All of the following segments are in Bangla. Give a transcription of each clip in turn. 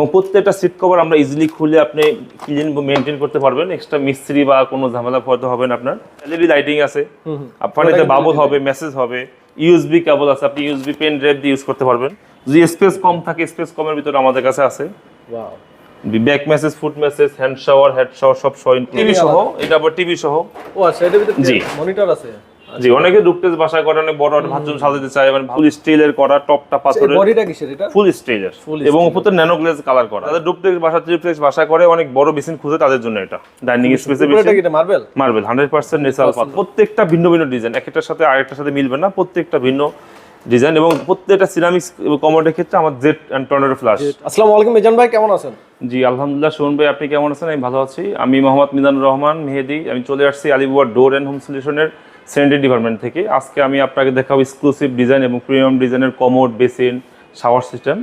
এবং প্রত্যেকটা সিট কভার আমরা ইজিলি খুলে আপনি ক্লিন মেনটেন করতে পারবেন। এক্সট্রা মিস্ত্রি বা কোনো ঝামেলা পড়তে হবে না আপনার। এলইডি লাইটিং আছে। আপনার বাবল হবে মেসেজ হবে। ইউএসবি কেবল আছে আপনি ইউএসবি পেন ড্রাইভ দিয়ে ইউজ করতে পারবেন। যদি স্পেস কম থাকে স্পেস কমের ভিতরে আমাদের কাছে আছে। Back massage foot massage hand shower head shower সব সহ টিভি সহ? এটা আবার টিভি সহ। ও আচ্ছা এটার ভিতরে। মনিটর আছে? জি অনেকে ডুপ্টেজ বাসা করে অনেক বড় ভাতজন সাজাতে চায় মানে ফুল স্টিলের করা টপটা পাথরের। বডিটা কিসের এটা? ফুল স্টিলের এবং উপরে ন্যানো গ্লেজ কালার করা। তাদের ডুপ্টেক্স বাসা ট্রিপ্লেক্স বাসা করে অনেক বড় বেসিন খুঁজে তাদের জন্য এটা। ডাইনিং স্পেসে উপরেটা কি এটা marble marble hundred percent natural পাথর। প্রত্যেকটা ভিন্ন ভিন্ন ডিজাইন একটার সাথে আরেকটার সাথে মিলবে না প্রত্যেকটা ভিন্ন ডিজাইন এবং প্রত্যেকটা সিরামিক্স কমোডের ক্ষেত্রে আমার জেড অ্যান্ড টর্নেডো ফ্লাশ আসসালামু আলাইকুম মিজান ভাই কেমন আছেন? জি আলহামদুলিল্লাহ সোহন ভাই আপনি কেমন আছেন? আমি ভালো আছি। আমি মোহাম্মদ মিজানুর রহমান মেহেদি। আমি চলে আসছি আলিবাবার ডোর অ্যান্ড হোম সলিউশনের সেন্টার ডিপার্টমেন্ট থেকে। আজকে আমি আপনাকে দেখাবো এক্সক্লুসিভ ডিজাইন এবং প্রিমিয়াম ডিজাইনের কমোড বেসিন শাওয়ার সিস্টেম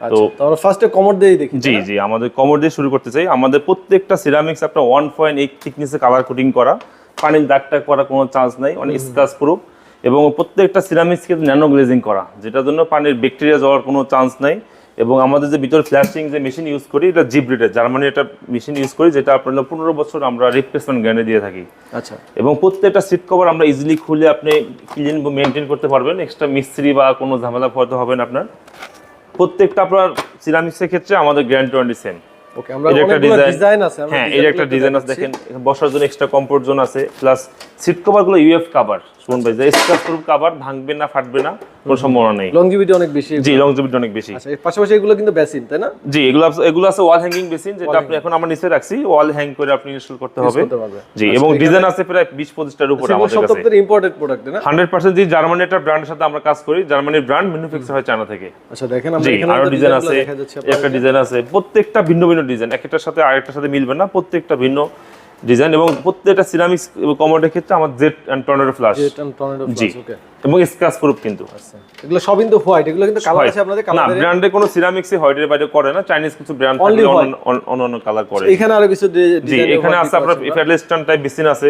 তো আমরা ফার্স্টে কমোড দেখি জি জি আমাদের কমোড দিয়ে শুরু করতে চাই। আমাদের প্রত্যেকটা সিরামিক্স আপনার ওয়ান পয়েন্ট এইট থিকনেসে কালার কোটিং করা। পানির দাগ টাগ করার কোনো চান্স নাই অনেক প্রুফ এবং প্রত্যেকটা ন্যানো গ্লেজিং করা যেটার জন্য পানির ব্যাকটেরিয়া যাওয়ার কোনো চান্স নাই। এবং আমাদের যে ভিতরে ফ্ল্যাশিং যে মেশিন ইউজ করি এটা জিপ রেটের জার্মানি একটা মেশিন ইউজ করি যেটা আপনার পনেরো বছর আমরা রিপ্লেসমেন্ট গ্যারান্টি দিয়ে থাকি। আচ্ছা। এবং প্রত্যেকটা সিট কভার আমরা ইজিলি খুলে আপনি ক্লিন মেনটেন করতে পারবেন। এক্সট্রা মিস্ত্রি বা কোনো ঝামেলা পড়তে হবে না আপনার। প্রত্যেকটা আপনার সিরামিক্সের ক্ষেত্রে আমাদের গ্যারান্টি ওয়ারেন্টি সেম ওকে আমরা অনেকগুলো ডিজাইন আছে হ্যাঁ একটা ডিজাইন আছে দেখেন বসার জন্য এক্সট্রা কমফোর্ট জোন আছে প্লাস সিট কভারগুলো ইউএফ কভার শুনুন ভাই যে স্ক্র্যাচ প্রুফ কভার ভাঙবে না ফাটবে না কোনো সম্ভাবনা নেই। লংজিভিটি অনেক বেশি। জি লংজিভিটি অনেক বেশি। আচ্ছা এর পাশাপাশি এগুলো কিন্তু বেসিন তাই না? জি এগুলো এগুলো আছে ওয়াল হ্যাঙ্গিং বেসিন যেটা আপনি এখন আমরা নিচে রাখছি ওয়াল হ্যাং করে আপনি ইনস্টল করতে হবে। জি এবং ডিজাইন আছে। প্রায় বিশ পঁচিশটার উপরে সেগুলো আমাদের সব কাছে তো ইম্পোর্টেড প্রোডাক্ট না? জার্মানি একটা ব্র্যান্ডের সাথে আমরা কাজ করি জার্মানির ব্র্যান্ড ম্যানুফ্যাকচার হয় চায়না থেকে। আচ্ছা দেখেন আমরা এখানে আরও ডিজাইন আছে একটা ডিজাইন আছে প্রত্যেকটা ভিন্ন ভিন্ন ডিজাইন একটার সাথে আরেকটার সাথে মিলবে না প্রত্যেকটা ভিন্ন ডিজাইন এবং প্রত্যেকটা সিরামিক্স কমোডের ক্ষেত্রে আমার Z and tornado flush tornado G. Okay এবং স্ক্র্যাচ প্রুফ কিন্তু। এগুলো সব কিন্তু হোয়াইট এগুলো কিন্তু কালার আছে আপনাদের কালার না ব্র্যান্ডে কোনো সিরামিক্স হোয়াইটের বাইরে করে না চাইনিজ কিছু ব্র্যান্ড থাকে. অন্য অন্য কালার করে। এখানে আরও কিছু জি ডিজাইন এখানে আছে আপনার ফেডারেস্টন টাইপ বেসিন আছে।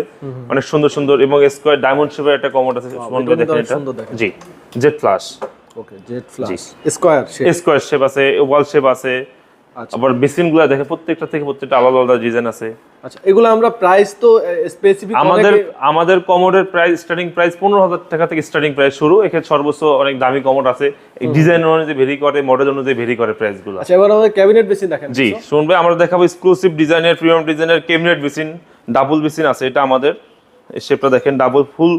অনেক সুন্দর সুন্দর এবং স্কোয়ার ডায়মন্ড শেপের একটা কমোড আছে এটা দেখেন এটা। সুন্দর। জি Z flush okay Z flush square shape square shape আছে ওয়াল শেপ আছে আচ্ছা। আবার বেসিনগুলো দেখে প্রত্যেকটা থেকে প্রত্যেকটা আলাদা আলাদা ডিজাইন আছে। আচ্ছা এগুলো আমরা প্রাইস তো স্পেসিফিক আমাদের আমাদের কমোডের প্রাইস স্টার্টিং প্রাইস পনেরো হাজার টাকা থেকে স্টার্টিং প্রাইস শুরু। এখানে সর্বোচ্চ অনেক দামি কমোড আছে। ডিজাইন অনুযায়ী ভেরি করে মডেল অনুযায়ী ভেরি করে প্রাইসগুলো আচ্ছা এবার আমাদের ক্যাবিনেট বেসিন দেখেন। জি শুনবে আমরা দেখাবো এক্সক্লুসিভ ডিজাইনের প্রিমিয়াম ডিজাইনের ক্যাবিনেট বেসিন ডাবল বেসিন আছে এটা আমাদের। শেপটা দেখেন ডাবল ফুল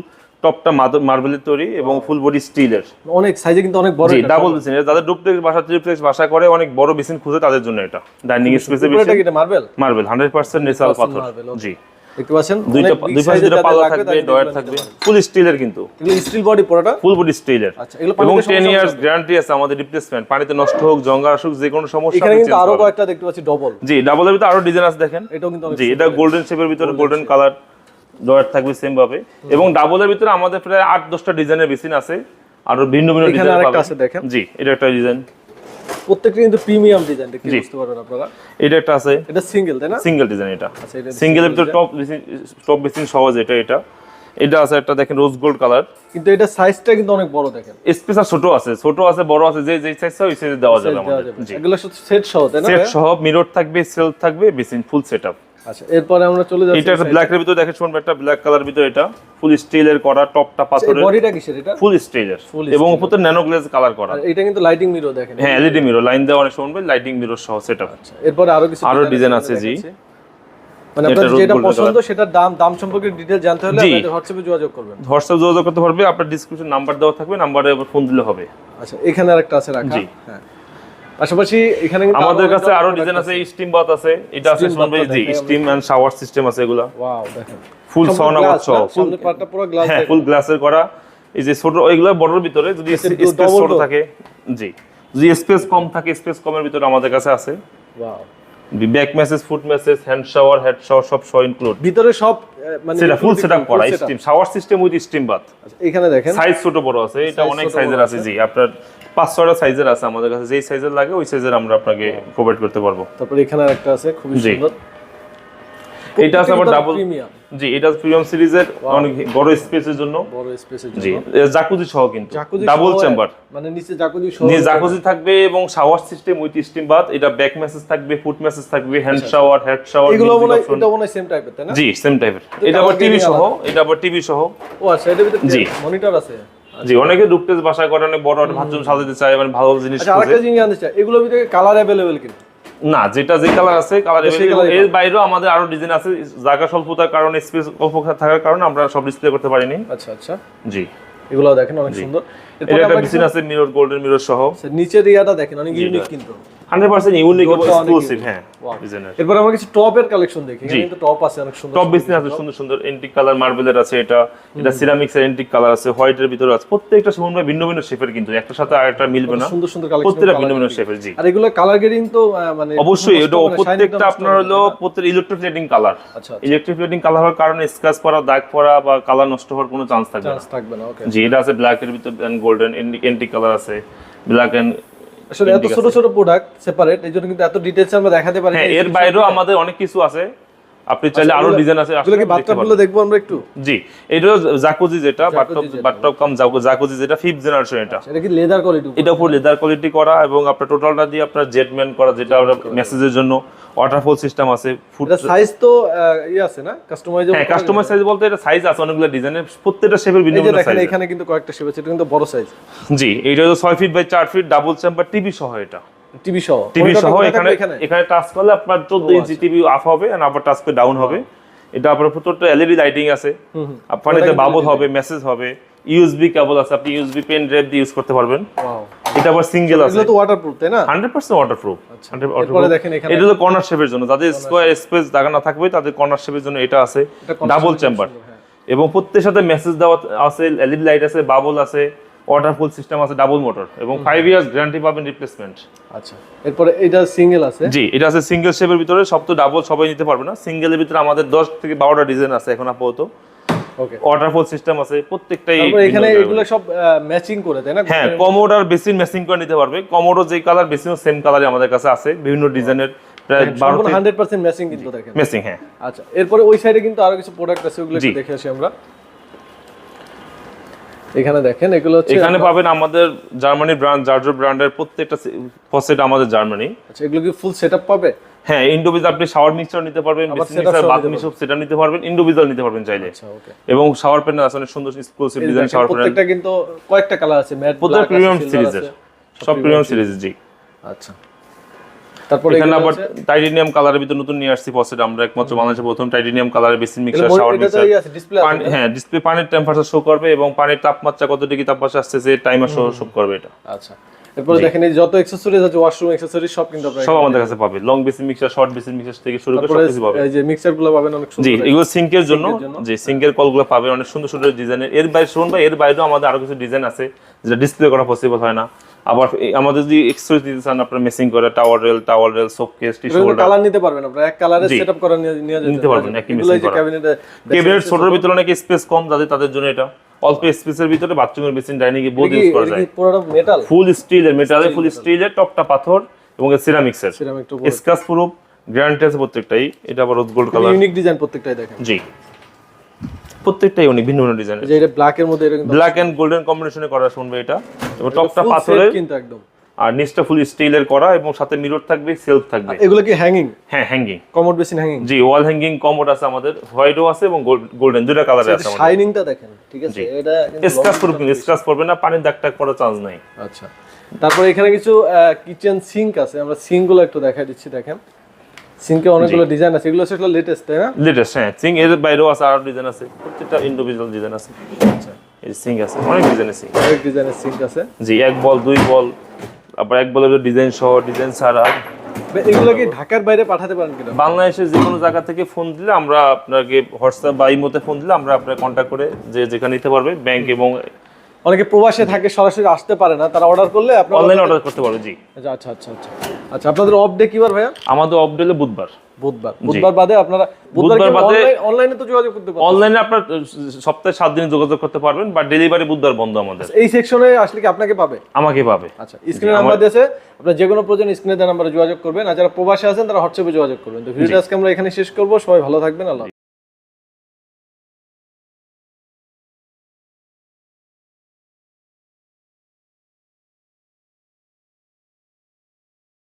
টপটা মার্বেলের তৈরি এবং ফুল বডি স্টিলের। অনেক সাইজে কিন্তু অনেক বড় ডাবল বেসিন যাদের ডুপ্লেক্স বাসা ট্রিপ্লেক্স বাসা করে অনেক বড় বেসিন খুঁজে তাদের জন্য এটা। ডাইনিং স্পেসে কি এটা marble marble hundred percent natural পাথর। জি। দেখতে পাচ্ছেন? দুইটা দুই পাশে দুটো পাল্লা থাকবে ডয়ার থাকবে। ফুল স্টিলের কিন্তু। স্টিল বডি পুরোটা? ফুল বডি স্টিলের আচ্ছা এগুলো এবং পানিতে টেন সমস্যা ইয়ার্স গ্যারান্টি আছে আমাদের রিপ্লেসমেন্ট পানিতে নষ্ট হোক জঙ্গা আসুক যে কোনো সমস্যা এখানে কিন্তু আরও কয়েকটা দেখতে পাচ্ছি ডবল জি ডাবলের ভিতরে আরও ডিজাইন আছে দেখেন। এটাও কিন্তু জি এটা গোল্ডেন শেপের ভিতরে গোল্ডেন কালার ডয়ার থাকবে সেম ভাবে। এবং ডাবলের ভিতরে আমাদের প্রায় আট দশটা ডিজাইনের বেসিন আছে। আরও ভিন্ন ভিন্ন ডিজাইন আরেকটা আছে দেখেন। জি এটা একটা ডিজাইন প্রত্যেকটা কিন্তু প্রিমিয়াম ডিজাইন দেখতে বুঝতে পারবেন আপনারা। এটা একটা আছে। এটা সিঙ্গেল তাই না? সিঙ্গেল ডিজাইন এটা। আচ্ছা সিঙ্গেলের ভিতরে টপ বেসিন টপ বেসিন সহজ এটা এটা। এটা আছে একটা দেখেন রোজ গোল্ড কালার কিন্তু এটা সাইজটা কিন্তু অনেক বড় দেখেন। স্পেসার ছোট আছে ছোট আছে বড় আছে যে যে সাইজ ওই সাইজে দেওয়া যাবে আমাদের। জি। এগুলো সেট সহ তাই না সেট সহ মিরর থাকবে সেলফ থাকবে বেসিন ফুল সেটআপ আচ্ছা এরপরে আমরা চলে যাচ্ছি এটা একটা ব্ল্যাক এর ভিতরে দেখে শুনবে একটা ব্ল্যাক কালার ভিতরে এটা। ফুল স্টিলের করা টপটা পাথরের। বডিটা কিসের এটা? ফুল স্টিলের এবং উপরে ন্যানো গ্লেজ কালার করা এটা কিন্তু লাইটিং মিরর দেখেন। হ্যাঁ এলইডি মিরর লাইন দেওয়া অনেক শুনবে লাইটিং মিরর সহ সেটআপ আচ্ছা এরপরে আরও কিছু আরও ডিজাইন আছে জি। মানে আপনার যেটা পছন্দ সেটার দাম দাম সম্পর্কে জানতে হলে জি। আমাদের হোয়াটসঅ্যাপে যোগাযোগ করবেন। হোয়াটসঅ্যাপ যোগাযোগ করতে পারবে আপনার ডিসক্রিপশন নাম্বার দেওয়া থাকবে নাম্বারে ফোন দিলে হবে। আচ্ছা এখানে আরেকটা আছে রাখা। হ্যাঁ। পাশাপাশি এখানে আমাদের কাছে আরও ডিজাইন আছে স্টিম বাথ আছে এটা আছে শুনবে জি স্টিম এন্ড শাওয়ার সিস্টেম আছে এগুলা। ওয়াও দেখেন। ফুল সাউনা বাথ সহ ফুল পার্টটা পুরো গ্লাস হ্যাঁ ফুল গ্লাসের করা। এই যে ছোট ওইগুলা বড়র ভিতরে যদি স্পেস ছোট থাকে জি। যদি স্পেস কম থাকে স্পেস কমের ভিতরে আমাদের কাছে আছে। Wow back massage foot massage hand shower head shower সব সহ ইনক্লুড ভিতরে সব মানে সেটা ফুল সেটআপ করা steam shower system with steam bath এখানে দেখেন। সাইজ ছোট বড় আছে এটা অনেক সাইজের আছে জি আপনার পাঁচ ছয়টা সাইজের আছে আমাদের কাছে যেই সাইজের লাগে ওই সাইজের আমরা আপনাকে প্রোভাইড করতে পারব। তারপরে এখানে একটা আছে খুবই সুন্দর। এটা আছে আবার ডাবল জি এটা প্রিমিয়াম সিরিজের অনেক বড় স্পেসের জন্য। বড় স্পেসের জি জাকুজি সহ কিন্তু। ডাবল চেম্বার মানে নিচে জাকুজি সহ নিয়ে জাকুজি থাকবে এবং shower system with steam bath এটা ব্যাক মেসেজ থাকবে ফুট মেসেজ থাকবে হ্যান্ড শাওয়ার হেড শাওয়ার এগুলো মনে হয় এটা মনে হয় সেম টাইপের তাই না? জি সেম টাইপের এটা আবার টিভি সহ এটা আবার টিভি সহ। ও আচ্ছা এটার ভিতরে। মনিটর আছে। জি অনেকে ঢুকতে বাসায় করে অনেক বড় একটা ভাতজন সাজাতে চায় মানে ভালো জিনিস আচ্ছা। আরেকটা জিনিস জানতে চাই এগুলোর ভিতরে কালার অ্যাভেলেবেল কিন্তু। না যেটা যে কালার আছে কালারের বাইরেও আমাদের আরও ডিজাইন আছে জায়গা স্বল্পতার কারণে স্পেস অল্প থাকার কারণে আমরা সব ডিসপ্লে করতে পারিনি। আচ্ছা আচ্ছা। জি। এগুলো দেখেন অনেক সুন্দর। এটা একটা মেশিন আছে মিরর গোল্ডেন মিরর সহ। নিচে নিচের ইয়াটা দেখেন অনেক ইউনিক কিন্তু। হান্ড্রেড পার্সেন্ট ইউনিক এবং Door টা অনেক এক্সক্লুসিভ হ্যাঁ Wow। এরপর আমরা কিছু টপের কালেকশন দেখি। এখানে কিন্তু টপ আছে অনেক সুন্দর টপ বেসিন আছে সুন্দর সুন্দর। এন্টিক কালার মার্বেলের আছে এটা। এটা সিরামিক্স এর এন্টিক কালার আছে হোয়াইটের ভিতরে আছে। প্রত্যেকটা সুন্দর ভিন্ন ভিন্ন শেপের কিন্তু একটা সাথে আরেকটা মিলবে না। সুন্দর সুন্দর কালেকশন প্রত্যেকটা ভিন্ন ভিন্ন শেপের জি। আর এগুলো কালার গ্রেডিং তো মানে অবশ্যই এটা প্রত্যেকটা আপনার হলো প্রত্যেক কালার আচ্ছা ইলেকট্রিফ্লেটিং কালার হওয়ার কারণে স্ক্র্যাচ পড়া দাগ পড়া বা কালার নষ্ট হওয়ার কোনো চান্স থাকবে না। থাকবে না ওকে জি এটা আছে ব্ল্যাক এর ভিতর গোল্ডেন এন্টিক কালার আছে। ব্ল্যাক এন্ড আসলে এত ছোট ছোট প্রোডাক্ট সেপারেট এই জন্য কিন্তু এত ডিটেইলস আমরা দেখাতে পারি। হ্যাঁ এর বাইরেও আমাদের অনেক কিছু আছে আপনি চাইলে আরও ডিজাইন আছে কি আসলে দেখতে বাথটাব পারেন। গুলো দেখব আমরা একটু? জি এটা জাকুজি যেটা যেটা। বাটটপ কাম জাকুজি যেটা ফিফথ জেনারেশন এটা। এটা কি লেদার কোয়ালিটি এটা উপর লেদার কোয়ালিটি করা এবং আপনার টোটালটা দিয়ে আপনার জেটম্যান করা যেটা আমরা মেসেজের জন্য ওয়াটারফল সিস্টেম আছে ফুড সাইজ তো আহ, ইয়ে আছে না? কাস্টমাইজেবল হ্যাঁ কাস্টমার সাইজ বলতে এটা সাইজ আছে অনেকগুলো ডিজাইনের প্রত্যেকটা শেপের ভিন্ন এই ভিন্ন দেখেন সাইজ এখানে কিন্তু কয়েকটা শেপ আছে এটা কিন্তু বড় সাইজ জি এটা হলো ছয় ফিট বাই চার ফিট ডাবল চেম্বার টিভি সহ এটা। টিভি সহ। টিভি সহ এখানে এখানে। টাচ করলে আপনার চোদ্দ ইঞ্চি টিভি আপ হবে আর আবার টাচ করে ডাউন হবে। এটা আপনার প্রত্যেকটা এলইডি লাইটিং আছে। আপনার বাবল হবে মেসেজ হবে ইউএসবি কেবল আছে আপনি ইউএসবি পেন ড্রাইভ দিয়ে ইউজ করতে পারবেন। এটা আবার সিঙ্গেল আছে। তো ওয়াটারপ্রুফ তাই না? হান্ড্রেড পার্সেন্ট ওয়াটারপ্রুফ এরপরে দেখেন এখানে। এটা হলো কর্নার শেপের জন্য। যাদের স্কোয়ার স্পেস জায়গা না থাকবে তাদের কর্নার শেপের জন্য এটা আছে। ডাবল চেম্বার হ্যাঁ। এবং প্রত্যেকের সাথে মেসেজ দেওয়া আছে এলইডি লাইট আছে বাবল আছে। ওয়াটারফুল সিস্টেম আছে ডাবল মোটর এবং ফাইভ ইয়ার্স গ্যারান্টি পাবেন রিপ্লেসমেন্ট আচ্ছা এরপরে এটা সিঙ্গেল আছে? জি এটা আছে সিঙ্গেল শেপের ভিতরে সব তো ডাবল সবাই নিতে পারবে না। সিঙ্গেলের ভিতরে আমাদের দশ থেকে বারোটা ডিজাইন আছে এখন আপাতত। ওকে ওয়াটারফল সিস্টেম আছে প্রত্যেকটাই এখানে এগুলো সব ম্যাচিং করে তাই না? হ্যাঁ কমোড আর বেসিন ম্যাচিং করে নিতে পারবে। কমোডও যে কালার বেসিনও সেম কালারই আমাদের কাছে আছে বিভিন্ন ডিজাইনের প্রায় বারো সম্পূর্ণ হান্ড্রেড পার্সেন্ট ম্যাচিং কিন্তু দেখেন। ম্যাচিং হ্যাঁ। আচ্ছা এরপরে ওই সাইডে কিন্তু আরও কিছু প্রোডাক্ট আছে ওগুলো দেখে আসি আমরা। এখানে দেখেন এগুলো হচ্ছে এখানে পাবেন আমাদের জার্মানি ব্র্যান্ড জার্জো ব্র্যান্ডের প্রত্যেকটা ফসেট আমাদের জার্মানি। আচ্ছা এগুলো কি ফুল সেটআপ পাবে? হ্যাঁ ইন্ডিভিজুয়াল আপনি শাওয়ার মিক্সচার নিতে পারবেন আবার বেসিন setup বাথ নিতে সেটা নিতে পারবেন ইন্ডিভিজুয়াল নিতে পারবেন চাইলে। আচ্ছা এবং শাওয়ার প্যানেল আছে অনেক সুন্দর এক্সক্লুসিভ ডিজাইন শাওয়ার প্যানেল প্রত্যেকটা কিন্তু কয়েকটা কালার আছে ম্যাট প্রিমিয়াম সিরিজের সব প্রিমিয়াম সিরিজ জি। আচ্ছা। তারপরে এখানে আবার টাইটেনিয়াম কালারের ভিতরে নতুন নিয়ে আসছি ফসেট আমরা একমাত্র বাংলাদেশে প্রথম টাইটেনিয়াম কালারের বেসিন মিক্সার শাওয়ার ডিসপ্লে হ্যাঁ ডিসপ্লে পানির টেম্পারেচার শো করবে এবং পানির তাপমাত্রা কত ডিগ্রি তাপমাত্রা আসছে যে টাইমার শো শো করবে এটা। আচ্ছা। এরপরে দেখেন এই যত অ্যাকসেসরিজ আছে ওয়াশরুম অ্যাকসেসরিজ সব কিন্তু আপনারা সব আমাদের কাছে পাবে। Long basin mixture short basin mixture থেকে শুরু করে তারপরে সবকিছু পাবে এই যে মিক্সারগুলো পাবেন অনেক জি এগুলো সিঙ্কের জন্য। যে সিঙ্কের কলগুলো পাবে অনেক সুন্দর সুন্দর ডিজাইনের এর। বাইরে শুনুন ভাই এর বাইরেও আমাদের আরও কিছু ডিজাইন আছে যেটা ডিসপ্লে করা পসিবল হয় না। আবার আমাদের যদি এক্সপ্রেস দিতে চান আপনারা মেসিং করে towel rail towel rail soap case tissue holder colour নিতে পারবেন আপনারা। এক কালারে সেটআপ করে নিয়ে নিতে পারবেন, একই করা। ক্যাবিনেটে ছোটর ভিতরে অনেক স্পেস কম যাদের তাদের জন্য এটা। অল্প স্পেসের ভিতরে বাথরুমের মেশিন ডাইনিং এ বোধ ইউজ করা যায়। পুরোটা মেটাল ফুল স্টিলের মেটালে ফুল স্টিলের টপটা পাথর এবং সিরামিক্সের স্কাচ প্রুফ গ্যারান্টি আছে প্রত্যেকটাই। এটা আবার গোল্ড কালার ইউনিক ডিজাইন প্রত্যেকটাই দেখেন। জি। প্রত্যেকটাই অনেক ভিন্ন ভিন্ন ডিজাইন যে এটা ব্ল্যাক এর মধ্যে ব্ল্যাক এন্ড গোল্ডেন কম্বিনেশনে করা শুনবে এটা। এবং টপটা পাথরের কিন্তু একদম। আর নিচটা ফুল স্টিলের করা এবং সাথে মিরর থাকবে সেলফ থাকবে। এগুলো কি হ্যাঙ্গিং হ্যাঁ হ্যাঙ্গিং কমোড বেসিন হ্যাঙ্গিং জি ওয়াল হ্যাঙ্গিং কমোড আছে আমাদের হোয়াইটও আছে এবং গোল্ডেন দুটা কালারে আছে আমাদের। শাইনিংটা দেখেন ঠিক আছে? এটা স্ক্রাচ প্রুফ কিন্তু স্ক্রাচ পড়বে না পানির দাগ টাগ পড়ার চান্স নাই। আচ্ছা। তারপরে এখানে কিছু কিচেন সিঙ্ক আছে আমরা সিঙ্কগুলো একটু দেখাই দিচ্ছি দেখেন। সিঙ্কে অনেকগুলো ডিজাইন আছে এগুলো হচ্ছে লেটেস্ট তাই না? লেটেস্ট হ্যাঁ। সিং এর বাইরেও আছে আরও ডিজাইন আছে প্রত্যেকটা ইন্ডিভিজুয়াল ডিজাইন আছে। আচ্ছা। এই সিং আছে অনেক ডিজাইন আছে অনেক ডিজাইনের সিঙ্ক আছে। জি এক বল দুই বল আবার এক বলে ডিজাইন সহ ডিজাইন ছাড়া। এগুলো কি ঢাকার বাইরে পাঠাতে পারেন কিনা? বাংলাদেশে যে কোনো জায়গা থেকে ফোন দিলে আমরা আপনাকে হোয়াটসঅ্যাপ বা ইমোতে ফোন দিলে আমরা আপনাকে কন্ট্যাক্ট করে যে যেখানে নিতে পারবে ব্যাংক এবং অনেকে প্রবাসে থাকে সরাসরি আসতে পারে না তারা অর্ডার করলে আপনারা অনলাইনে অর্ডার করতে পারবে জি। আচ্ছা আচ্ছা আচ্ছা আচ্ছা। আচ্ছা আপনাদের অফ ডে কিবার ভাইয়া? আমাদের অফ ডেলে বুধবার। বুধবার। বুধবার বাদে আপনারা বুধবার বাদে- অনলাইনে তো যোগাযোগ করতে পারবেন অনলাইনে আপনারা সপ্তাহে সাত দিন যোগাযোগ করতে পারবেন বা ডেলিভারি বুধবার বন্ধ আমাদের। এই সেকশনে আসলে কি আপনাকে পাবে? আমাকে পাবে। আচ্ছা স্ক্রিনে নাম্বার দিয়েছে। আপনার যে কোনো প্রয়োজন স্ক্রিনে দেওয়া নাম্বারে যোগাযোগ করবেন আর যারা প্রবাসী আছেন তারা হোয়াটসঅ্যাপে যোগাযোগ করবেন তো ভিডিওটা আজকে আমরা এখানে শেষ করব। সবাই ভালো থাকবেন আল্লাহ।